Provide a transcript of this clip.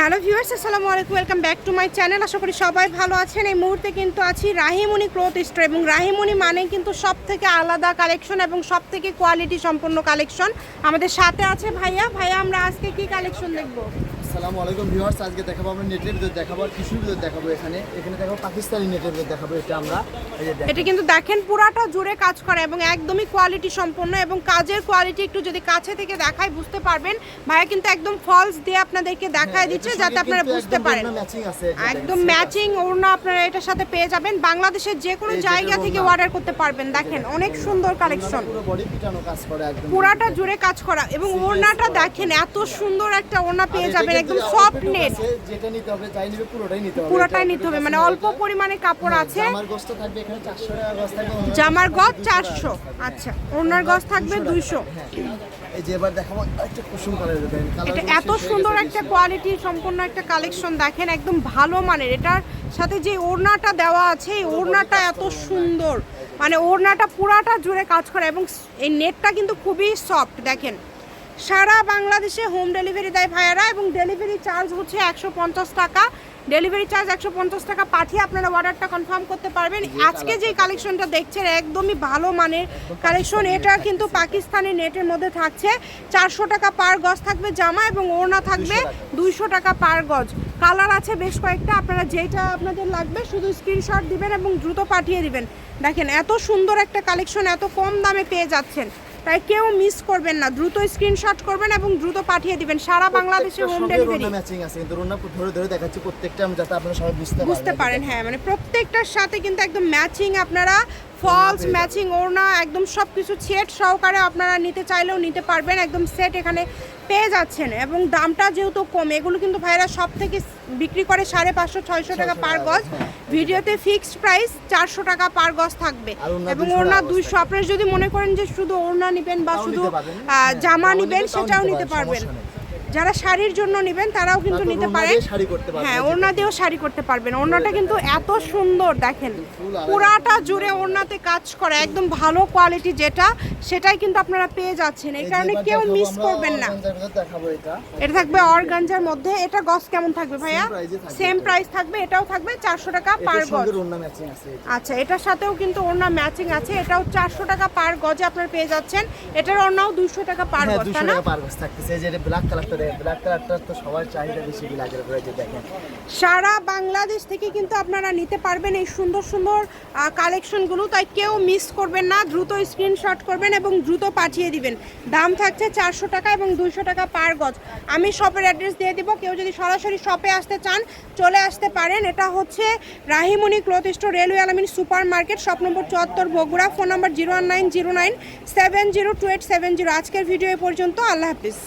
Hello viewers, আসসালামু আলাইকুম, welcome back to my channel. আশা করি সবাই ভালো আছেন। এই মুহূর্তে কিন্তু আছি রাহিমণি ক্লোথ স্টোর এবং রাহিমণি মানে কিন্তু সব থেকে আলাদা কালেকশন এবং সব থেকে কোয়ালিটি সম্পন্ন কালেকশন আমাদের সাথে আছে ভাইয়া। ভাইয়া, আমরা আজকে কি কালেকশন দেখব? আসসালামু আলাইকুম ভিউয়ার্স আজকে দেখাবো আমরা নেটের ভিতর দেখাবো আর ভিতর দেখাবো এখানে। এখানে দেখাবো পাকিস্তানি নেটের ভিতর দেখাবো এটা আমরা। এটা কিন্তু দেখেন পুরাটা জুড়ে কাজ করে এবং একদমই কোয়ালিটি সম্পন্ন এবং কাজের কোয়ালিটি একটু যদি কাছে থেকে দেখায় বুঝতে পারবেন। ভাইয়া কিন্তু একদম ফলস দিয়ে আপনাদেরকে দেখায় হ্যাঁ, দিচ্ছে এটার যাতে আপনারা বুঝতে পারেন। একদম ম্যাচিং ওড়না আপনারা এটার সাথে পেয়ে যাবেন। বাংলাদেশের যে কোনো জায়গা থেকে অর্ডার করতে পারবেন। দেখেন অনেক সুন্দর কালেকশন পুরাটা জুড়ে কাজ করা এবং ওড়নাটা দেখেন এত সুন্দর একটা ওড়না পেয়ে যাবেন একদম সফট নেট যেটা নিতে হবে চাই নিবে পুরোটাই নিতে হবে। পুরোটাই নিতে হবে মানে অল্প পরিমাণে কাপড় আছে। জামার গোস্ত থাকবে এখানে 400 টাকা গজ থাকবে জামার গজ 200 চারশো। আচ্ছা ওড়নার গজ থাকবে 200 দুইশো। হ্যাঁ। এই যে এবার দেখাবো একটা কুসুম দেখেন এটা এত সুন্দর একটা কোয়ালিটি সম্পন্ন একটা কালেকশন দেখেন একদম ভালো মানের। এটার সাথে যে ওড়নাটা দেওয়া আছে এই ওড়নাটা এত সুন্দর। মানে ওড়নাটা পুরাটা জুড়ে কাজ করে এবং এই নেটটা কিন্তু খুবই সফট দেখেন। সারা বাংলাদেশে হোম ডেলিভারি দেয় ভাইয়ারা এবং ডেলিভারি চার্জ হচ্ছে একশো পঞ্চাশ টাকা। ডেলিভারি চার্জ একশো পঞ্চাশ টাকা পাঠিয়ে আপনারা অর্ডারটা কনফার্ম করতে পারবেন। আজকে যে কালেকশনটা দেখছেন একদমই ভালো মানের কালেকশন এটা কিন্তু পাকিস্তানি নেটের মধ্যে থাকছে। চারশো টাকা পার গজ থাকবে জামা এবং ওড়না থাকবে দুইশো টাকা। পার গজ। কালার আছে বেশ কয়েকটা আপনারা যেটা আপনাদের লাগবে শুধু স্ক্রিনশট দিবেন এবং দ্রুত পাঠিয়ে দিবেন। দেখেন এত সুন্দর একটা কালেকশন এত কম দামে পেয়ে যাচ্ছেন। তাই কেউ মিস করবেন না। দ্রুত স্ক্রিনশট করবেন এবং দ্রুত পাঠিয়ে দিবেন। সারা বাংলাদেশে হোম ডেলিভারি ম্যাচিং আছে। কিন্তু রুনা ধরে ধরে দেখাচ্ছি প্রত্যেকটা আমি যাতে আপনারা সবাই বুঝতে বুঝতে পারেন। হ্যাঁ মানে প্রত্যেকটার সাথে কিন্তু একদম ম্যাচিং আপনারা ফলস ম্যাচিং ওড়না একদম সব কিছু সেট সহকারে আপনারা নিতে চাইলেও নিতে পারবেন। একদম সেট এখানে পেয়ে যাচ্ছেন এবং দামটা যেহেতু কম এগুলো কিন্তু ভাইরা সব থেকে বিক্রি করে সাড়ে পাঁচশো ছয়শো টাকা পার গজ। হ্যাঁ। ভিডিওতে ফিক্সড প্রাইস চারশো টাকা পার গজ থাকবে। এবং 200 ওড়না দুইশো আপনারা যদি মনে করেন যে শুধু ওড়না নেবেন বা শুধু হ্যাঁ, জামা নেবেন সেটাও নিতে পারবেন। সমস্যা যারা শাড়ির জন্য নেবেন তারাও কিন্তু নিতে পারেন। হ্যাঁ ওড়না দিয়েও শাড়ি করতে পারবেন। ওড়নাটা কিন্তু এত সুন্দর দেখেন। পুরাটা জুড়ে ওড়নাতে কাজ করে একদম ভালো কোয়ালিটি যেটা সেটাই কিন্তু আপনারা পেয়ে যাচ্ছেন। এই কারণে কেউ মিস করবেন না। এটা। থাকবে অর্গানজার মধ্যে। এটা গস কেমন থাকবে ভাইয়া? সেম প্রাইস থাকবে এটাও থাকবে চারশো টাকা পার গজ। আচ্ছা এটার সাথেও কিন্তু ওড়না ম্যাচিং আছে এটাও চারশো টাকা পার গজে আপনারা পেয়ে যাচ্ছেন। এটার ওড়নাও দুইশো টাকা পার হ্যাঁ গজ তাই না? ব্ল্যাক কালারটা দেখেন ব্ল্যাক কালারটা তো সবার চাহিদা বেশি ব্ল্যাকের উপরে যে দেখেন। সারা বাংলাদেশ থেকে কিন্তু আপনারা নিতে পারবেন এই সুন্দর সুন্দর কালেকশনগুলো তাই কেউ মিস করবেন না, দ্রুত স্ক্রিনশট করবেন এবং দ্রুত পাঠিয়ে দিবেন। দাম থাকছে চারশো টাকা এবং দুইশো টাকা পার গজ। আমি শপের অ্যাড্রেস দিয়ে দিব, কেউ যদি সরাসরি শপে আসতে চান, চলে আসতে পারেন। এটা হচ্ছে Rahimoni cloth store railway Alamin super market shop number চুয়াত্তর, Bogura phone number zero one nine zero nine seven zero two eight seven zero আজকের ভিডিও এ পর্যন্ত, আল্লাহ হাফিজ।